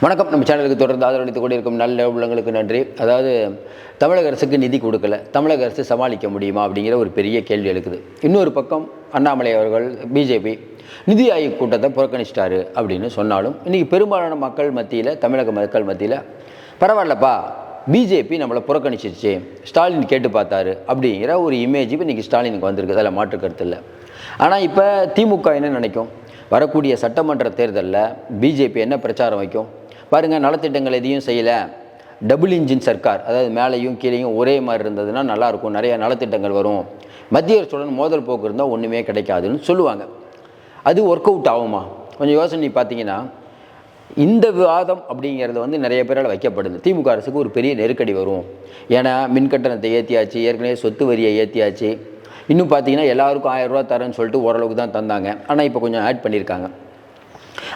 வணக்கம். நம்ம சேனலுக்கு தொடர்ந்து ஆதரவளித்துக் கொண்டிருக்கும் நல்ல உள்ளங்களுக்கு நன்றி. அதாவது தமிழக அரசுக்கு நிதி கொடுக்கல. தமிழக அரசு சமாளிக்க முடியுமா அப்படிங்கிற ஒரு பெரிய கேள்வி எழுக்குது. இன்னொரு பக்கம் அண்ணாமலை அவர்கள் பிஜேபி நிதி ஆயோக் கூட்டத்தை புறக்கணிச்சிட்டாரு அப்படின்னு சொன்னாலும் இன்றைக்கி பெரும்பாலான மக்கள் மத்தியில் தமிழக மக்கள் மத்தியில் பரவாயில்லப்பா பிஜேபி நம்மளை புறக்கணிச்சிருச்சு. ஸ்டாலின் கேட்டு பார்த்தாரு அப்படிங்கிற ஒரு இமேஜ் இப்போ இன்றைக்கி ஸ்டாலினுக்கு வந்திருக்கு. அதில் மாற்று கருத்து இல்லை. ஆனால் இப்போ திமுக என்ன நினைக்கும்? வரக்கூடிய சட்டமன்ற தேர்தலில் பிஜேபி என்ன பிரச்சாரம் வைக்கும்? பாருங்கள் நலத்திட்டங்கள் எதையும் செய்யலை. டபுள் இன்ஜின் சர்க்கார் அதாவது மேலேயும் கீழேயும் ஒரே மாதிரி இருந்ததுன்னா நல்லாயிருக்கும் நிறைய நலத்திட்டங்கள் வரும். மத்திய அரசுடன் மோதல் போக்கு இருந்தால் ஒன்றுமே கிடைக்காதுன்னு சொல்லுவாங்க. அது ஒர்க் அவுட் ஆகுமா? கொஞ்சம் யோசனை பார்த்தீங்கன்னா இந்த விவாதம் அப்படிங்கிறது வந்து நிறைய பேரால் வைக்கப்படுது. திமுக அரசுக்கு ஒரு பெரிய நெருக்கடி வரும். ஏன்னா மின் கட்டணத்தை ஏற்றியாச்சு ஏற்கனவே சொத்து வரியை ஏற்றியாச்சு இன்னும் பார்த்தீங்கன்னா எல்லாருக்கும் ஆயிரம் ரூபா தரேன்னு சொல்லிட்டு ஓரளவுக்கு தான் தந்தாங்க. ஆனால் இப்போ கொஞ்சம் ஆட் பண்ணியிருக்காங்க.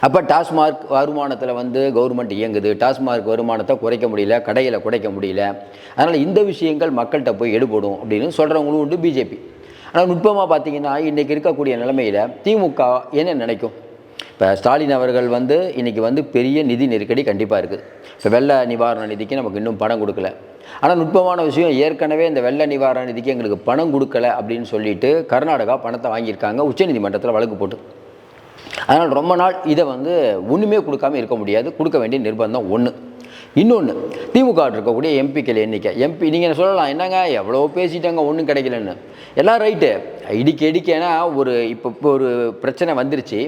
அப்போ டாஸ்மார்க் வருமானத்தில் வந்து கவர்மெண்ட் இயங்குது. டாஸ்மார்க் வருமானத்தை குறைக்க முடியல கடையில் குறைக்க முடியல. அதனால் இந்த விஷயங்கள் மக்கள்கிட்ட போய் எடுபடும் அப்படின்னு சொல்கிறவங்களும் உண்டு பிஜேபி ஆனால் நுட்பமாக பார்த்தீங்கன்னா இன்றைக்கி இருக்கக்கூடிய நிலைமையில் திமுக என்ன நினைக்கும்? இப்போ ஸ்டாலின் அவர்கள் வந்து இன்றைக்கி வந்து பெரிய நிதி நெருக்கடி கண்டிப்பாக இருக்குது. இப்போ வெள்ள நிவாரண நிதிக்கு நமக்கு இன்னும் பணம் கொடுக்கல. ஆனால் நுட்பமான விஷயம் ஏற்கனவே இந்த வெள்ள நிவாரண நிதிக்கு எங்களுக்கு பணம் கொடுக்கல அப்படின்னு சொல்லிட்டு கர்நாடகா பணத்தை வாங்கியிருக்காங்க. உச்சநீதிமன்றத்தில் வழக்கு போட்டு. அதனால் ரொம்ப நாள் இதை வந்து ஒன்றுமே கொடுக்காம இருக்க முடியாது. கொடுக்க வேண்டிய நிர்பந்தம் ஒன்று இன்னொன்று திமுக இருக்கக்கூடிய எம்பிக்கள் எண்ணிக்கை. எம்பி நீங்கள் சொல்லலாம்? என்னங்க? எவ்வளோ பேசிட்டாங்க? ஒன்றும் கிடைக்கலன்னு. எல்லாம் ரைட்டு. இடிக்க இடிக்கனா ஒரு இப்போ இப்போ ஒரு பிரச்சனை வந்துருச்சு.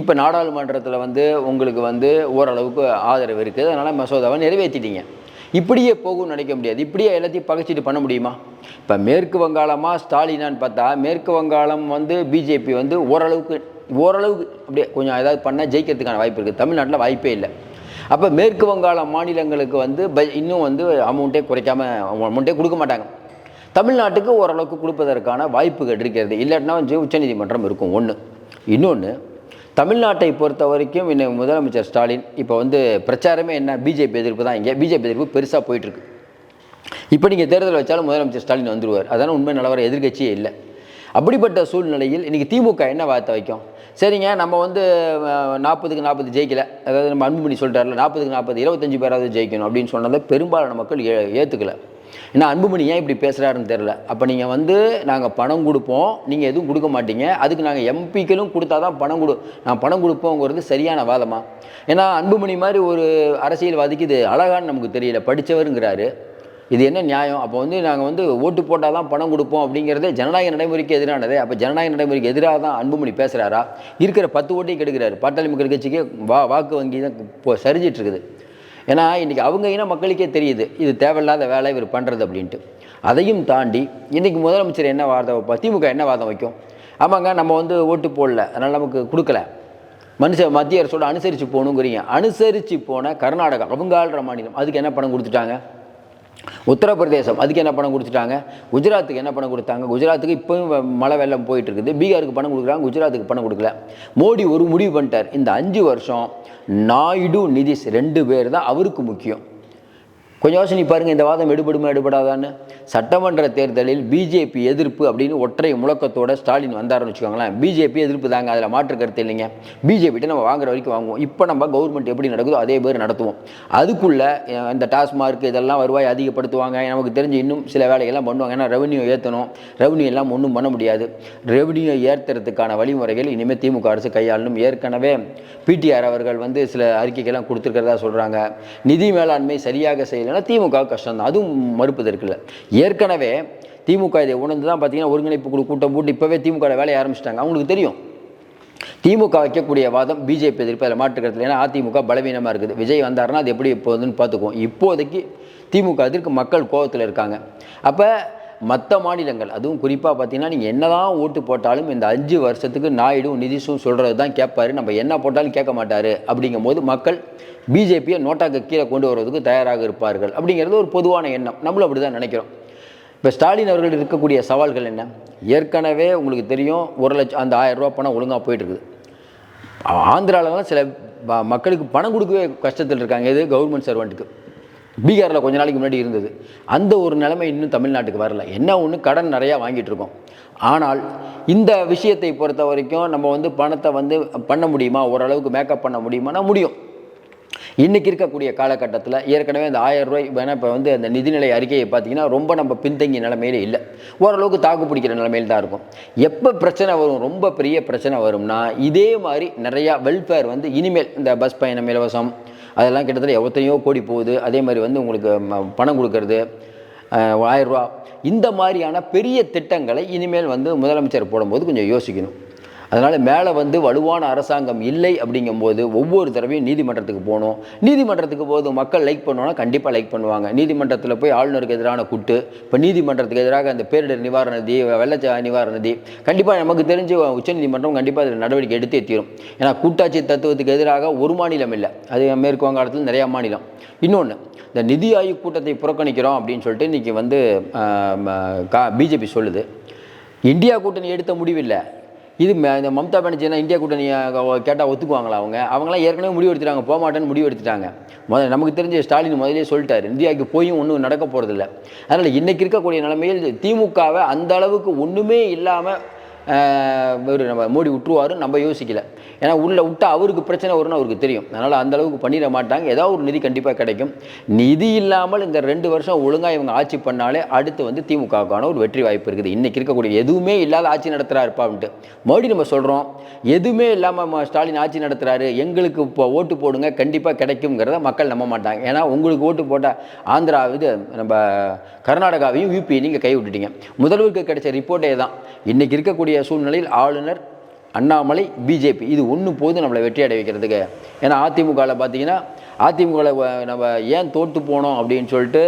இப்போ நாடாளுமன்றத்தில் வந்து உங்களுக்கு வந்து ஓரளவுக்கு ஆதரவு இருக்குது. அதனால் மசோதாவை நிறைவேற்றிட்டீங்க இப்படியே போகும்னு நினைக்க முடியாது. இப்படியே எல்லாத்தையும் பகைச்சிட்டு பண்ண முடியுமா? இப்போ மேற்கு வங்காளமாக ஸ்டாலினான்னு பார்த்தா மேற்கு வங்காளம் வந்து பிஜேபி வந்து ஓரளவுக்கு ஓரளவுக்கு அப்படியே கொஞ்சம் ஏதாவது பண்ணால் ஜெயிக்கிறதுக்கான வாய்ப்பு இருக்குது தமிழ்நாட்டில் வாய்ப்பே இல்லை. அப்போ மேற்கு வங்காள மாநிலங்களுக்கு வந்து ப இன்னும் வந்து அமௌண்ட்டே குறைக்காம அமௌண்ட்டே கொடுக்க மாட்டாங்க. தமிழ்நாட்டுக்கு ஓரளவுக்கு கொடுப்பதற்கான வாய்ப்புகள் இருக்கிறது. இல்லாட்டினா வந்து உச்சநீதிமன்றம் இருக்கும். ஒன்று இன்னொன்று தமிழ்நாட்டை பொறுத்த வரைக்கும் இன்னும் முதலமைச்சர் ஸ்டாலின் இப்போ வந்து பிரச்சாரமே என்ன? பிஜேபி எதிர்ப்பு தான் இங்கே. பிஜேபி எதிர்ப்பு பெருசாக போயிட்டுருக்கு இப்போ நீங்கள் தேர்தல் வச்சாலும் முதலமைச்சர் ஸ்டாலின் வந்துடுவார் அதான உண்மை நிலவர எதிர்க்கட்சியே இல்லை. அப்படிப்பட்ட சூழ்நிலையில் இன்றைக்கி திமுக என்ன வார்த்தை வைக்கும்? சரிங்க நம்ம வந்து நாற்பதுக்கு நாற்பது ஜெயிக்கல. அதாவது நம்ம அன்புமணி சொல்லிட்டார்ல நாற்பதுக்கு நாற்பது இருபத்தஞ்சு பேராவது ஜெயிக்கணும் அப்படின்னு சொன்னதை பெரும்பாலான மக்கள் ஏ ஏற்றுக்கல ஏன்னா அன்புமணி ஏன் இப்படி பேசுகிறாருன்னு தெரில அப்போ நீங்கள் வந்து நாங்கள் பணம் கொடுப்போம் நீங்கள் எதுவும் கொடுக்க மாட்டீங்க. அதுக்கு நாங்கள் எம்பிக்களும் கொடுத்தா தான் பணம் கொடு நான் பணம் கொடுப்போங்கிறது சரியான வாதமாக ஏன்னா அன்புமணி மாதிரி ஒரு அரசியல்வாதிக்கு இது அழகான்னு நமக்கு தெரியல. படித்தவருங்கிறாரு இது என்ன நியாயம்? அப்போ வந்து நாங்கள் வந்து ஓட்டு போட்டால் தான் பணம் கொடுப்போம் அப்படிங்கிறதே ஜனநாயக நடைமுறைக்கு எதிரானதே. அப்போ ஜனநாயக நடைமுறைக்கு எதிராக தான் அன்புமணி பேசுகிறாரா இருக்கிற பத்து ஓட்டையும் கெடுக்கிறாரு. பாட்டாளி மக்கள் கட்சிக்கு வா வாக்கு வங்கி தான் இப்போ சரிஞ்சிட்டு இருக்குது. ஏன்னா இன்றைக்கி அவங்க இன மக்களுக்கே தெரியுது. இது தேவையில்லாத வேலை இவர் பண்ணுறது அப்படின்ட்டு. அதையும் தாண்டி இன்றைக்கி முதலமைச்சர் என்ன வாதம் வைப்பா திமுக என்ன வாதம் வைக்கும்? ஆமாங்க நம்ம வந்து ஓட்டு போடல. அதனால் நமக்கு கொடுக்கல. மனுஷ மத்திய அரசோட அனுசரித்து போகணுங்கிறீங்க. அனுசரித்து போன கர்நாடகா அவங்க ஆள்ற மாநிலம் அதுக்கு என்ன பணம் கொடுத்துட்டாங்க? உத்தரப்பிரதேசம். அதுக்கு என்ன பணம் கொடுத்துட்டாங்க? குஜராத்துக்கு என்ன பணம் கொடுத்தாங்க? குஜராத்துக்கு இப்போயும் மழை வெள்ளம் போயிட்டு இருக்குது பீகாருக்கு பணம் கொடுக்குறாங்க குஜராத்துக்கு பணம் கொடுக்கல. மோடி ஒரு முடிவு பண்ணிட்டார். இந்த அஞ்சு வருஷம் நாயுடு நிதிஷ் ரெண்டு பேர் தான் அவருக்கு முக்கியம். கொஞ்சம் யோசனை பாருங்கள் இந்த வாதம் எடுபடுமா எடுபடாதான்னு. சட்டமன்ற தேர்தலில் பிஜேபி எதிர்ப்பு அப்படின்னு ஒற்றை முழக்கத்தோட ஸ்டாலின் வந்தாருன்னு வச்சுக்கோங்களேன். பிஜேபி எதிர்ப்பு தாங்க அதில் மாற்று கருத்து இல்லைங்க. பிஜேபிகிட்ட நம்ம வாங்குற வரைக்கும் வாங்குவோம். இப்போ நம்ம கவர்மெண்ட் எப்படி நடக்குதோ அதே பேர் நடத்துவோம். அதுக்குள்ளே இந்த டாஸ்மார்க் இதெல்லாம் வருவாய் அதிகப்படுத்துவாங்க. நமக்கு தெரிஞ்சு இன்னும் சில வேலைகள்லாம் பண்ணுவாங்க. ஏன்னா ரெவன்யூ ஏற்றணும் ரெவன்யூ எல்லாம் ஒன்றும் பண்ண முடியாது. ரெவன்யூ ஏற்றுறதுக்கான வழிமுறைகள் இனிமேல் திமுக அரசு கையாளணும். ஏற்கனவே பிடிஆர் அவர்கள் வந்து சில அறிக்கைகள்லாம் கொடுத்துருக்கிறதா சொல்கிறாங்க நிதி மேலாண்மை சரியாக செய்யலாம் செய்யலைன்னா திமுக கஷ்டம் தான். அதுவும் மறுப்பதற்கு இல்லை ஏற்கனவே திமுக இதை உணர்ந்து தான் பார்த்தீங்கன்னா ஒருங்கிணைப்பு குழு கூட்டம் போட்டு இப்போவே திமுக வேலையை ஆரம்பிச்சிட்டாங்க. அவங்களுக்கு தெரியும். திமுக வைக்கக்கூடிய வாதம் பிஜேபி எதிர்ப்பு அதில் மாற்றுக்கிறது ஏன்னா அதிமுக பலவீனமாக இருக்குது. விஜய் வந்தாருன்னா அது எப்படி இப்போதுன்னு பார்த்துக்குவோம். இப்போதைக்கு திமுக எதிர்க்கு மக்கள் கோபத்தில் இருக்காங்க. அப்போ மற்ற மாநிலங்கள் அதுவும் குறிப்பாக பார்த்தீங்கன்னா நீங்கள் என்னதான் ஓட்டு போட்டாலும் இந்த அஞ்சு வருஷத்துக்கு நாயுடும் நிதிஷும் சொல்கிறது தான் கேட்பாரு நம்ம என்ன போட்டாலும் கேட்க மாட்டார். அப்படிங்கும்போது மக்கள் பிஜேபியை நோட்டாக்கு கீழே கொண்டு வருவதுக்கு தயாராக இருப்பார்கள். அப்படிங்கிறது ஒரு பொதுவான எண்ணம். நம்மளும் அப்படி தான் நினைக்கிறோம். இப்போ ஸ்டாலின் அவர்கள் இருக்கக்கூடிய சவால்கள் என்ன? ஏற்கனவே உங்களுக்கு தெரியும் ஒரு லட்சம் அந்த ஆயிரம் ரூபா பணம் ஒழுங்காக போயிட்டுருக்குது. ஆந்திராலலாம் சில ப- மக்களுக்கு பணம் கொடுக்கவே கஷ்டத்தில் இருக்காங்க இது கவர்மெண்ட் சர்வெண்ட்டுக்கு பீகாரில் கொஞ்ச நாளைக்கு முன்னாடி இருந்தது. அந்த ஒரு நிலைமை இன்னும் தமிழ்நாட்டுக்கு வரல. என்ன ஒன்று கடன் நிறையா வாங்கிட்டு இருக்கோம். ஆனால் இந்த விஷயத்தை பொறுத்த வரைக்கும் நம்ம வந்து பணத்தை வந்து பண்ண முடியுமா? ஓரளவுக்கு மேக்கப் பண்ண முடியுமானா முடியும். இன்றைக்கி இருக்கக்கூடிய காலகட்டத்தில் ஏற்கனவே அந்த ஆயிரம் ரூபாய் வேணால் இப்போ வந்து அந்த நிதிநிலை அறிக்கையை பார்த்தீங்கன்னா ரொம்ப நம்ம பின்தங்கிய நிலைமையில இல்லை. ஓரளவுக்கு தாக்கு பிடிக்கிற நிலைமையில் தான் இருக்கும். எப்போ பிரச்சனை வரும்? ரொம்ப பெரிய பிரச்சனை வரும்னா இதே மாதிரி நிறையா வெல்ஃபேர் வந்து இனிமேல் இந்த பஸ் பயணம் இலவசம் அதெல்லாம் கிட்டத்தட்ட எத்தனையோ கோடி போகுது. அதே மாதிரி வந்து உங்களுக்கு பணம் கொடுக்கறது அஹ், ஆயிரம் ரூபா. இந்த மாதிரியான பெரிய திட்டங்களை இனிமேல் வந்து முதலமைச்சர் போடும்போது கொஞ்சம் யோசிக்கணும். அதனால் மேலே வந்து வலுவான அரசாங்கம் இல்லை அப்படிங்கும்போது ஒவ்வொரு தடவையும் நீதிமன்றத்துக்கு போகணும். நீதிமன்றத்துக்கு போது மக்கள் லைக் பண்ணுவோன்னா கண்டிப்பாக லைக் பண்ணுவாங்க. நீதிமன்றத்தில் போய் ஆளுநருக்கு எதிரான குட்டு. இப்போ நீதிமன்றத்துக்கு எதிராக அந்த பேரிடர் நிவாரண நிதி வெள்ளச்ச நிவாரண நிதி கண்டிப்பாக நமக்கு தெரிஞ்சு உச்சநீதிமன்றம் கண்டிப்பாக அதில் நடவடிக்கை எடுத்தே தீரும். ஏன்னா கூட்டாட்சி தத்துவத்துக்கு எதிராக ஒரு மாநிலம் இல்லை. அது மேற்கு வங்காளத்தில் நிறையா மாநிலம். இன்னொன்று இந்த நிதி ஆயோக் கூட்டத்தை புறக்கணிக்கிறோம் அப்படின்னு சொல்லிட்டு இன்றைக்கி வந்து பிஜேபி சொல்லுது. இந்தியா கூட்டணி எடுத்த முடிவில்லை இது இந்த மம்தா பானர்ஜினா இந்தியா கூட்டணி கேட்டால் ஒத்துக்குவாங்களா அவங்க? அவங்களாம் ஏற்கனவே முடிவு எடுத்துட்டாங்க போக மாட்டேன்னு முடிவு எடுத்துட்டாங்க. முதல்ல நமக்கு தெரிஞ்ச ஸ்டாலின் முதலே சொல்லிட்டாரு இந்தியாவுக்கு போயும் ஒன்றும் நடக்க போகிறதில்ல அதனால் இன்றைக்கி இருக்கக்கூடிய நிலைமையில் திமுகவை அந்த அளவுக்கு ஒன்றுமே இல்லாமல் இவர் நம்ம மோடி விட்டுருவாருன்னு நம்ம யோசிக்கல. ஏன்னா உள்ளே விட்டா அவருக்கு பிரச்சனை வரும்னு அவருக்கு தெரியும். அதனால் அந்த அளவுக்கு பண்ணிட மாட்டாங்க. ஏதாவது ஒரு நிதி கண்டிப்பாக கிடைக்கும். நிதி இல்லாமல் இந்த ரெண்டு வருஷம் ஒழுங்காக இவங்க ஆட்சி பண்ணாலே அடுத்து வந்து திமுகவுக்கான ஒரு வெற்றி வாய்ப்பு இருக்குது. இன்றைக்கி இருக்கக்கூடிய எதுவுமே இல்லாத ஆட்சி நடத்துகிறா இருப்பான்ட்டு மறுபடியும் நம்ம சொல்கிறோம் எதுவுமே இல்லாமல் ஸ்டாலின் ஆட்சி நடத்துகிறாரு எங்களுக்கு இப்போ ஓட்டு போடுங்க கண்டிப்பாக கிடைக்குங்கிறத மக்கள் நம்ப மாட்டாங்க. ஏன்னா உங்களுக்கு ஓட்டு போட்டால் ஆந்திரா இது நம்ம கர்நாடகாவையும் யூபி நீங்கள் கை விட்டுட்டீங்க முதல்வருக்கு கிடைச்ச ரிப்போர்ட்டே தான். இன்றைக்கி இருக்கக்கூடிய சூழ்நிலையில் ஆளுநர் அண்ணாமலை பிஜேபி இது ஒன்று போது நம்மளை வெற்றி அடை வைக்கிறதுக்கு. ஏன்னா அதிமுகவில் பார்த்தீங்கன்னா அதிமுகவில் நம்ம ஏன் தோற்று போனோம் அப்படின்னு சொல்லிட்டு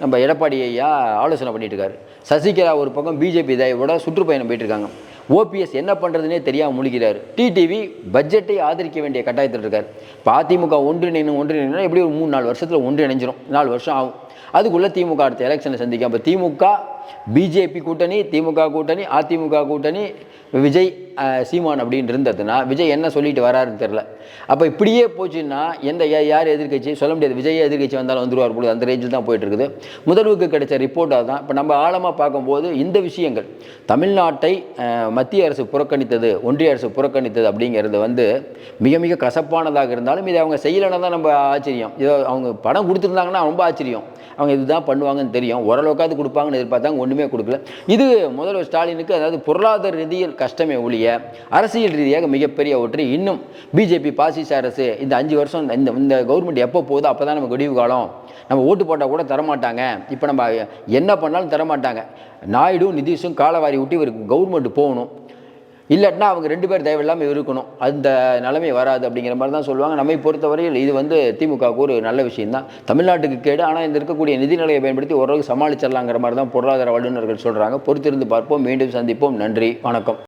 நம்ம எடப்பாடி ஐயா ஆலோசனை பண்ணிட்டு இருக்காரு. சசிகலா ஒரு பக்கம் பிஜேபி இதை விட சுற்றுப்பயணம் போயிட்டுருக்காங்க ஓபிஎஸ் என்ன பண்ணுறதுனே தெரியாமல் முழிக்கிறார் டிடிவி பட்ஜெட்டை ஆதரிக்க வேண்டிய கட்டாயத்தில் இருக்கார். இப்போ அதிமுக ஒன்றிணைணும் ஒன்றிணைனா எப்படி ஒரு மூணு நாலு வருஷத்தில் ஒன்றிணைஞ்சிரும். நாலு வருஷம் ஆகும். அதுக்குள்ளே திமுக அடுத்த எலெக்ஷனை சந்திக்கும். அப்போ திமுக பிஜேபி கூட்டணி திமுக கூட்டணி அதிமுக கூட்டணி விஜய் சீமான் அப்படின்னு இருந்ததுன்னா விஜய் என்ன சொல்லிட்டு வராருன்னு தெரில அப்போ இப்படியே போச்சுன்னா எந்த யார் எதிர்க்கட்சி? சொல்ல முடியாது. விஜய் எதிர்கட்சி வந்தாலும் வந்துருவார் போது அந்த ரேஞ்சில் தான் போயிட்டு இருக்குது. முதல்வுக்கு கிடைச்ச ரிப்போர்ட்டாக தான் இப்போ நம்ம ஆழமாக பார்க்கும்போது இந்த விஷயங்கள். தமிழ்நாட்டை மத்திய அரசு புறக்கணித்தது ஒன்றிய அரசு புறக்கணித்தது அப்படிங்கிறது வந்து மிக மிக கசப்பானதாக இருந்தாலும் இதை அவங்க செய்யலைன்னா தான் நம்ம ஆச்சரியம். இதை அவங்க பணம் கொடுத்துருந்தாங்கன்னா ரொம்ப ஆச்சரியம். அவங்க இதுதான் பண்ணுவாங்கன்னு தெரியும். ஓரளவுக்காவது கொடுப்பாங்கன்னு எதிர்பார்த்தாங்க ஒன்றுமே கொடுக்கல. இது முதல்வர் ஸ்டாலினுக்கு அதாவது பொருளாதார ரீதியில் கஷ்டமே ஒழிய அரசியல் ரீதியாக மிகப்பெரிய ஒன்று இன்னும் பிஜேபி பாசிச அரசு இந்த அஞ்சு வருஷம் இந்த இந்த கவர்மெண்ட் எப்போ போகுதோ அப்போ தான் நமக்கு விடிவு காலம். நம்ம ஓட்டு போட்டால் கூட தரமாட்டாங்க. இப்போ நம்ம என்ன பண்ணாலும் தரமாட்டாங்க. நாயுடும் நிதிஷும் காலவாரி விட்டு இவருக்கு கவர்மெண்ட் போகணும். இல்லாட்டினா அவங்க ரெண்டு பேர் தேவையில்லாமல் இருக்கணும். அந்த நிலைமை வராது அப்படிங்கிற மாதிரி தான் சொல்லுவாங்க. நம்மை பொறுத்தவரையில் இது வந்து திமுகவுக்கு ஒரு நல்ல விஷயம் தான். தமிழ்நாட்டுக்கு கேடு ஆனால் இந்த இருக்கக்கூடிய நிதிநிலையை பயன்படுத்தி ஓரளவுக்கு சமாளிச்சிடலாங்கிற மாதிரி தான் பொருளாதார வல்லுநர்கள் சொல்கிறாங்க பொறுத்திருந்து பார்ப்போம். மீண்டும் சந்திப்போம். நன்றி. வணக்கம்.